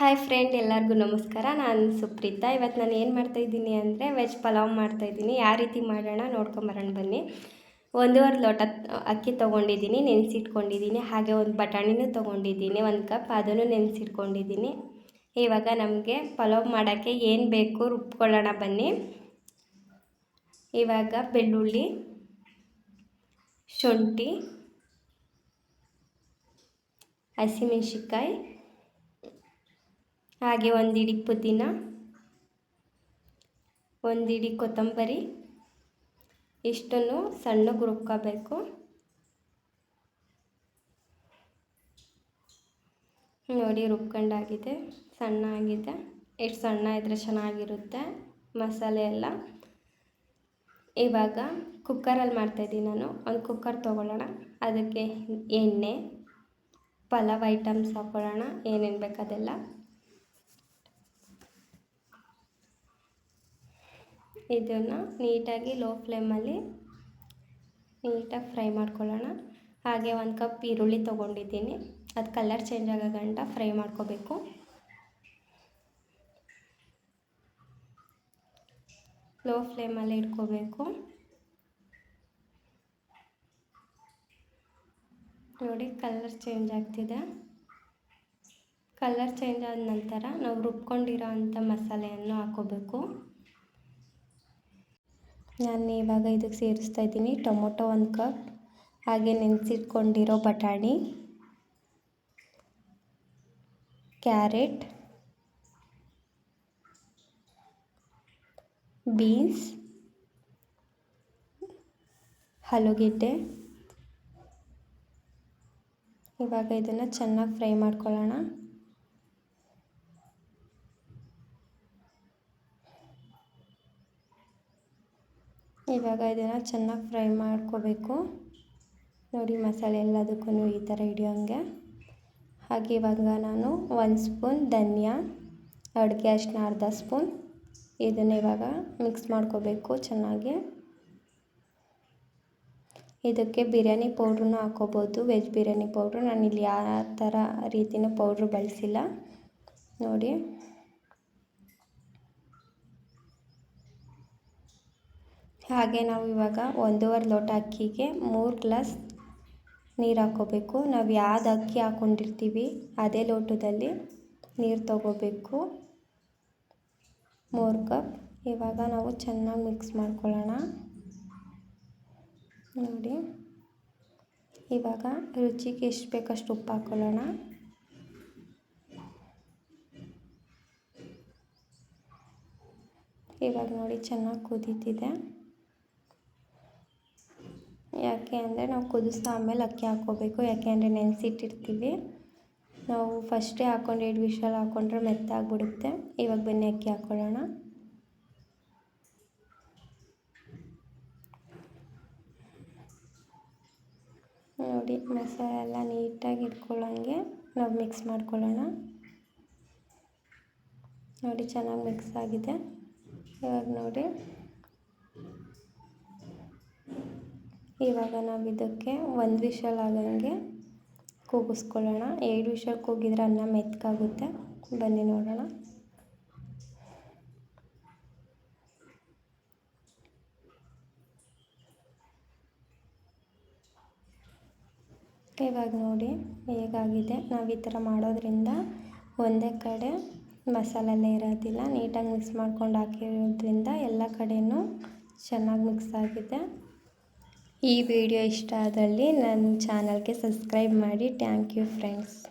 Hi friend ಎಲ್ಲರಿಗೂ ನಮಸ್ಕಾರ. ನಾನು ಸುಪ್ರೀತಾ. ಇವತ್ತು ನಾನು ಏನು ಮಾಡ್ತಾಯಿದ್ದೀನಿ ಅಂದರೆ ವೆಜ್ ಪಲಾವ್ ಮಾಡ್ತಾಯಿದ್ದೀನಿ ಯಾವ ರೀತಿ ಮಾಡೋಣ ನೋಡ್ಕೊಂಬರೋಣ ಬನ್ನಿ. ಒಂದೂವರೆ ಲೋಟ ಅಕ್ಕಿ ತೊಗೊಂಡಿದ್ದೀನಿ, ನೆನೆಸಿಟ್ಕೊಂಡಿದ್ದೀನಿ. ಹಾಗೆ ಒಂದು ಬಟಾಣಿನೂ ತೊಗೊಂಡಿದ್ದೀನಿ, ಒಂದು ಕಪ್ ಅದನ್ನು ನೆನೆಸಿಟ್ಕೊಂಡಿದ್ದೀನಿ. ಇವಾಗ ನಮಗೆ ಪಲಾವ್ ಮಾಡೋಕ್ಕೆ ಏನು ಬೇಕು ರುಬ್ಕೊಳ್ಳೋಣ ಬನ್ನಿ. ಇವಾಗ ಬೆಳ್ಳುಳ್ಳಿ, ಶುಂಠಿ ಹಸಿಮೆಣ್ಸಿಕಾಯಿ ಹಾಗೆ ಒಂದಿಡಿ ಪುದೀನ, ಒಂದಿಡಿ ಕೊತ್ತಂಬರಿ, ಇಷ್ಟನ್ನು ಸಣ್ಣಗೆ ರುಬ್ಕೋಬೇಕು ನೋಡಿ ರುಬ್ಕೊಂಡಾಗಿದೆ ಸಣ್ಣ ಆಗಿದೆ. ಎಷ್ಟು ಸಣ್ಣ ಇದ್ದರೆ ಚೆನ್ನಾಗಿರುತ್ತೆ ಮಸಾಲೆ ಎಲ್ಲ. ಇವಾಗ ಕುಕ್ಕರಲ್ಲಿ ಮಾಡ್ತಾಯಿದ್ದೀನಿ ನಾನು. ಒಂದು ಕುಕ್ಕರ್ ತೊಗೊಳ್ಳೋಣ. ಅದಕ್ಕೆ ಎಣ್ಣೆ, ಪಲಾವ್ ಐಟಮ್ಸ್ ಹಾಕ್ಕೊಳ್ಳೋಣ ಏನೇನು ಬೇಕು ಇದನ್ನು ನೀಟಾಗಿ ಲೋ ಫ್ಲೇಮಲ್ಲಿ ನೀಟಾಗಿ ಫ್ರೈ ಮಾಡ್ಕೊಳ್ಳೋಣ. ಹಾಗೆ ಒಂದು ಕಪ್ ಈರುಳ್ಳಿ ತೊಗೊಂಡಿದ್ದೀನಿ. ಅದು ಕಲರ್ ಚೇಂಜ್ ಆಗೋ ಗಂಟ ಫ್ರೈ ಮಾಡ್ಕೋಬೇಕು. ಲೋ ಫ್ಲೇಮಲ್ಲಿ ಇಟ್ಕೋಬೇಕು. ನೋಡಿ ಕಲರ್ ಚೇಂಜ್ ಆಗ್ತಿದೆ. ಕಲರ್ ಚೇಂಜ್ ಆದ ನಂತರ ನಾವು ರುಬ್ಕೊಂಡಿರೋ ಅಂಥ ಮಸಾಲೆಯನ್ನು ಹಾಕೋಬೇಕು ನಾನು ಇವಾಗ ಇದಕ್ಕೆ ಸೇರಿಸ್ತಾ ಇದ್ದೀನಿ. ಟೊಮೊಟೊ ಒಂದು ಕಪ್. ಹಾಗೆ ನೆನೆಸಿಟ್ಕೊಂಡಿರೋ ಬಟಾಣಿ. ಕ್ಯಾರೆಟ್. ಬೀನ್ಸ್. ಆಲೂಗೆಡ್ಡೆ. ಇವಾಗ ಇದನ್ನು ಚೆನ್ನಾಗಿ ಫ್ರೈ ಮಾಡ್ಕೊಳ್ಳೋಣ. ಇವಾಗ ಇದನ್ನು ಚೆನ್ನಾಗಿ ಫ್ರೈ ಮಾಡ್ಕೋಬೇಕು. ನೋಡಿ ಮಸಾಲೆ ಎಲ್ಲದಕ್ಕೂ ಈ ಥರ ಹಿಡಿಯೋಂಗೆ. ಹಾಗೆ ಇವಾಗ ನಾನು ಒಂದು ಸ್ಪೂನ್ ಧನಿಯಾ, ಅಡುಗೆ ಅಷ್ಟನ್ನ ಅರ್ಧ ಸ್ಪೂನ್. ಇದನ್ನು ಇವಾಗ ಮಿಕ್ಸ್ ಮಾಡ್ಕೋಬೇಕು ಚೆನ್ನಾಗಿ. ಇದಕ್ಕೆ ಬಿರಿಯಾನಿ ಪೌಡ್ರನ್ನು ಹಾಕೋಬೋದು. Veg biryani powder. ಇಲ್ಲಿ ಯಾವ ಥರ ರೀತಿಯೂ ಪೌಡ್ರು ಬಳಸಿಲ್ಲ. ನೋಡಿ. ಹಾಗೆ ನಾವು ಇವಾಗ ಒಂದೂವರೆ ಲೋಟ ಅಕ್ಕಿಗೆ ಮೂರು ಗ್ಲಾಸ್ ನೀರು ಹಾಕ್ಕೋಬೇಕು. ನಾವು ಯಾವ್ದು ಅಕ್ಕಿ ಹಾಕ್ಕೊಂಡಿರ್ತೀವಿ ಅದೇ ಲೋಟದಲ್ಲಿ ನೀರು ತಗೋಬೇಕು. ಮೂರು ಕಪ್. ಇವಾಗ ನಾವು ಚೆನ್ನಾಗಿ ಮಿಕ್ಸ್ ಮಾಡ್ಕೊಳ್ಳೋಣ. ನೋಡಿ. ಇವಾಗ ರುಚಿಗೆ ಎಷ್ಟು ಬೇಕಷ್ಟು ಉಪ್ಪು ಹಾಕ್ಕೊಳ್ಳೋಣ. ಇವಾಗ ನೋಡಿ ಚೆನ್ನಾಗಿ ಕುದೀತಿದೆ. ಯಾಕೆ ಅಂದರೆ ನಾವು ಕುದಿಸ್ತಾ ಆಮೇಲೆ ಅಕ್ಕಿ ಹಾಕ್ಕೋಬೇಕು. ಯಾಕೆ ಅಂದರೆ ನೆನೆಸಿಟ್ಟಿರ್ತೀವಿ. ನಾವು ಫಸ್ಟೇ ಹಾಕ್ಕೊಂಡು ಎರಡು ವಿಷಲ್ ಹಾಕ್ಕೊಂಡ್ರೆ ಮೆತ್ತಾಗ್ಬಿಡುತ್ತೆ. ಇವಾಗ ಬನ್ನಿ ಅಕ್ಕಿ ಹಾಕ್ಕೊಳ್ಳೋಣ. ನೋಡಿ, ಮಸಾಲೆ ಎಲ್ಲ ನೀಟಾಗಿ ಇಟ್ಕೊಳ್ಳೋಂಗೆ ನಾವು ಮಿಕ್ಸ್ ಮಾಡ್ಕೊಳ್ಳೋಣ. ನೋಡಿ, ಚೆನ್ನಾಗಿ ಮಿಕ್ಸ್ ಆಗಿದೆ. ಇವಾಗ ನೋಡಿ. ಇವಾಗ ನಾವು ಇದಕ್ಕೆ ಒಂದು ವಿಶಲ್ ಆಗಂಗೆ ಕೂಗಿಸ್ಕೊಳ್ಳೋಣ. ಎರಡು ವಿಷಲ್ ಕೂಗಿದ್ರೆ ಅನ್ನ ಮೆತ್ತಗಾಗುತ್ತೆ ಬನ್ನಿ ನೋಡೋಣ. ಇವಾಗ ನೋಡಿ ಹೇಗಾಗಿದೆ. ನಾವು ಈ ಥರ ಮಾಡೋದ್ರಿಂದ ಒಂದೇ ಕಡೆ ಮಸಾಲೆಲ್ಲ ಇರೋದಿಲ್ಲ. ನೀಟಾಗಿ ಮಿಕ್ಸ್ ಮಾಡ್ಕೊಂಡು ಹಾಕಿರೋದ್ರಿಂದ ಎಲ್ಲ ಕಡೆಯೂ ಚೆನ್ನಾಗಿ ಮಿಕ್ಸ್ ಆಗಿದೆ. ಈ ವಿಡಿಯೋ ಇಷ್ಟ ಆದಲ್ಲಿ ನನ್ನ ಚಾನಲ್ಗೆ ಸಬ್ಸ್ಕ್ರೈಬ್ ಮಾಡಿ. Thank you friends.